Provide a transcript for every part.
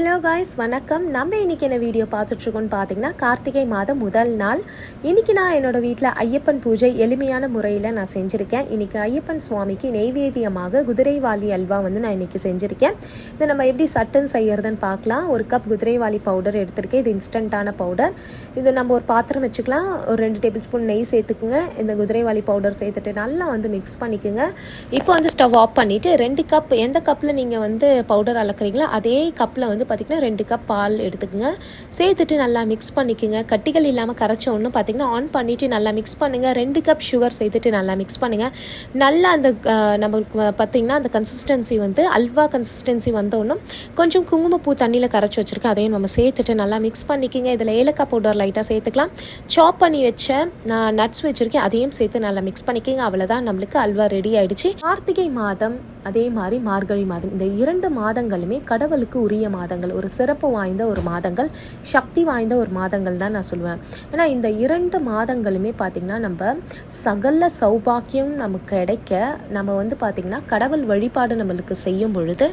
Hello guys வணக்கம். நம்ம இன்றைக்கி என்ன வீடியோ பார்த்துட்ருக்கோன்னு பார்த்தீங்கன்னா கார்த்திகை மாதம் முதல் நாள். இன்றைக்கி நான் என்னோட வீட்டில் ஐயப்பன் பூஜை எளிமையான முறையில் நான் செஞ்சுருக்கேன். இன்றைக்கி ஐயப்பன் சுவாமிக்கு நெய்வேதியமாக குதிரைவாளி அல்வா வந்து நான் இன்றைக்கி செஞ்சுருக்கேன். இதை நம்ம எப்படி சட்டன் செய்யறதுன்னு பார்க்கலாம். ஒரு கப் குதிரைவாளி பவுடர் எடுத்திருக்கேன். இது இன்ஸ்டண்ட்டான பவுடர் இது நம்ம ஒரு பாத்திரம் வச்சுக்கலாம். ஒரு ரெண்டு டேபிள் ஸ்பூன் நெய் சேர்த்துக்குங்க. இந்த குதிரைவாளி பவுடர் சேர்த்துட்டு நல்லா வந்து மிக்ஸ் பண்ணிக்கோங்க. இப்போ வந்து ஸ்டவ் ஆஃப் பண்ணிவிட்டு ரெண்டு கப் எந்த கப்பில் நீங்கள் வந்து பவுடர் அளக்குறீங்களோ அதே கப்பில் வந்து பார்த்திங்கன்னா ரெண்டு கப் பால் எடுத்துக்கோங்க. சேர்த்துட்டு நல்லா மிக்ஸ் பண்ணிக்கோங்க. கட்டிகள் இல்லாமல் கரைச்ச ஒன்று பார்த்திங்கன்னா ஆன் பண்ணிவிட்டு நல்லா மிக்ஸ் பண்ணுங்கள் ரெண்டு கப் சுகர் சேர்த்துட்டு நல்லா மிக்ஸ் பண்ணுங்கள் நல்லா அந்த நம்மளுக்கு பார்த்திங்கன்னா அந்த கன்சிஸ்டன்சி வந்து அல்வா கன்சிஸ்டன்சி வந்தோன்னும் கொஞ்சம் குங்குமப்பூ தண்ணியில் கரைச்சி வச்சுருக்கேன். அதையும் நம்ம சேர்த்துட்டு நல்லா மிக்ஸ் பண்ணிக்கோங்க. இதில் ஏலக்காய் பவுடர் லைட்டாக சேர்த்துக்கலாம். சாப் பண்ணி வச்ச நான் நட்ஸ் வச்சுருக்கேன். அதையும் சேர்த்து நல்லா மிக்ஸ் பண்ணிக்கோங்க. அவ்வளோதான் நம்மளுக்கு அல்வா ரெடி ஆகிடுச்சு கார்த்திகை மாதம் அதே மாதிரி மார்கழி மாதம். இந்த இரண்டு மாதங்களுமே கடவுளுக்கு உரிய மாதங்கள். ஒரு சிறப்பு வாய்ந்த ஒரு மாதங்கள் சக்தி வாய்ந்த ஒரு மாதங்கள் தான் நான் சொல்லுவேன் ஏன்னா இந்த இரண்டு மாதங்களுமே பார்த்திங்கன்னா நம்ம சகல சௌபாக்கியம் நமக்கு கிடைக்க நம்ம வந்து பார்த்திங்கன்னா கடவுள் வழிபாடு நம்மளுக்கு செய்யும் பொழுது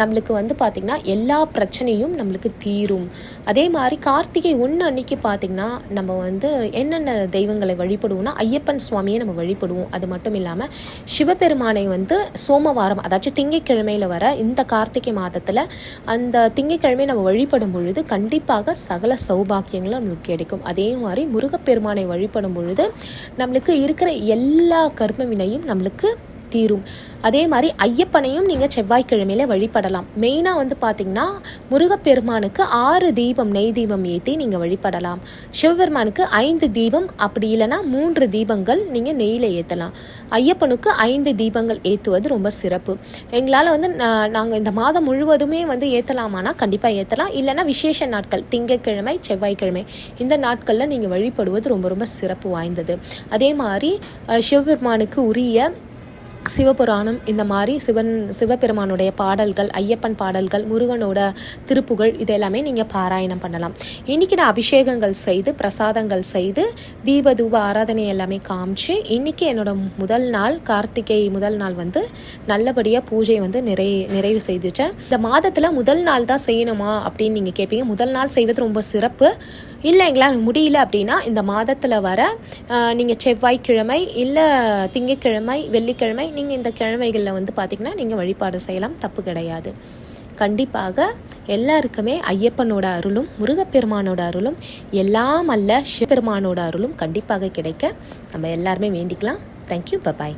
நம்மளுக்கு வந்து பார்த்திங்கன்னா எல்லா பிரச்சனையும் நம்மளுக்கு தீரும். அதே மாதிரி கார்த்திகை ஒன்று அன்னைக்கு பார்த்திங்கன்னா நம்ம வந்து என்னென்ன தெய்வங்களை வழிபடுவோம்னா ஐயப்பன் சுவாமியை நம்ம வழிபடுவோம். அது மட்டும் இல்லாமல் சிவபெருமானை வந்து சோமவாரம் அதாச்சும் திங்கக்கிழமையில் வர இந்த கார்த்திகை மாதத்தில் அந்த திங்கக்கிழமை நம்ம வழிபடும் பொழுது கண்டிப்பாக சகல சௌபாக்கியங்களும் நம்மளுக்கு கிடைக்கும். அதே மாதிரி முருகப்பெருமானை வழிபடும் பொழுது நம்மளுக்கு இருக்கிற எல்லா கர்ம வினையும் நம்மளுக்கு தீரும். அதே மாதிரி ஐயப்பனையும் நீங்கள் செவ்வாய்க்கிழமையில வழிபடலாம். மெயினாக வந்து பார்த்தீங்கன்னா முருகப்பெருமானுக்கு ஆறு தீபம் நெய் தீபம் ஏற்றி நீங்கள் வழிபடலாம். சிவபெருமானுக்கு ஐந்து தீபம் அப்படி இல்லைன்னா மூன்று தீபங்கள் நீங்கள் நெய்யில் ஏற்றலாம் ஐயப்பனுக்கு ஐந்து தீபங்கள் ஏற்றுவது ரொம்ப சிறப்பு. எங்களால் வந்து நாங்கள் இந்த மாதம் முழுவதுமே வந்து ஏற்றலாமானா கண்டிப்பாக ஏற்றலாம் இல்லைன்னா விசேஷ நாட்கள் திங்கட்கிழமை செவ்வாய்க்கிழமை இந்த நாட்களில் நீங்கள் வழிபடுவது ரொம்ப ரொம்ப சிறப்பு வாய்ந்தது. அதே மாதிரி சிவபெருமானுக்கு உரிய சிவபுராணம் இந்த மாதிரி சிவன் சிவபெருமானுடைய பாடல்கள் ஐயப்பன் பாடல்கள் முருகனோட திருப்புகழ் இதெல்லாமே நீங்கள் பாராயணம் பண்ணலாம். இன்றைக்கி நான் அபிஷேகங்கள் செய்து பிரசாதங்கள் செய்து தீப தூப ஆராதனை எல்லாமே காமிச்சு இன்றைக்கி என்னோட முதல் நாள் கார்த்திகை முதல் நாள் வந்து நல்லபடியாக பூஜை வந்து நிறை நிறைவு செய்துட்டேன். இந்த மாதத்தில் முதல் நாள் தான் செய்யணுமா அப்படின்னு நீங்கள் கேட்பீங்க முதல் நாள் செய்வது ரொம்ப சிறப்பு. இல்லை எங்களால் முடியல அப்படின்னா இந்த மாதத்தில் வர நீங்கள் செவ்வாய்க்கிழமை இல்லை திங்கட்கிழமை வெள்ளிக்கிழமை நீங்கள் இந்த கிழமைகளில் வந்து பார்த்திங்கன்னா நீங்கள் வழிபாடு செய்யலாம். தப்பு கிடையாது. கண்டிப்பாக எல்லாருக்குமே ஐயப்பனோட அருளும் முருகப்பெருமானோட அருளும் எல்லாம் அல்ல சிவபெருமானோட அருளும் கண்டிப்பாக கிடைக்க நம்ம எல்லாருமே வேண்டிக்கலாம். Thank you bye bye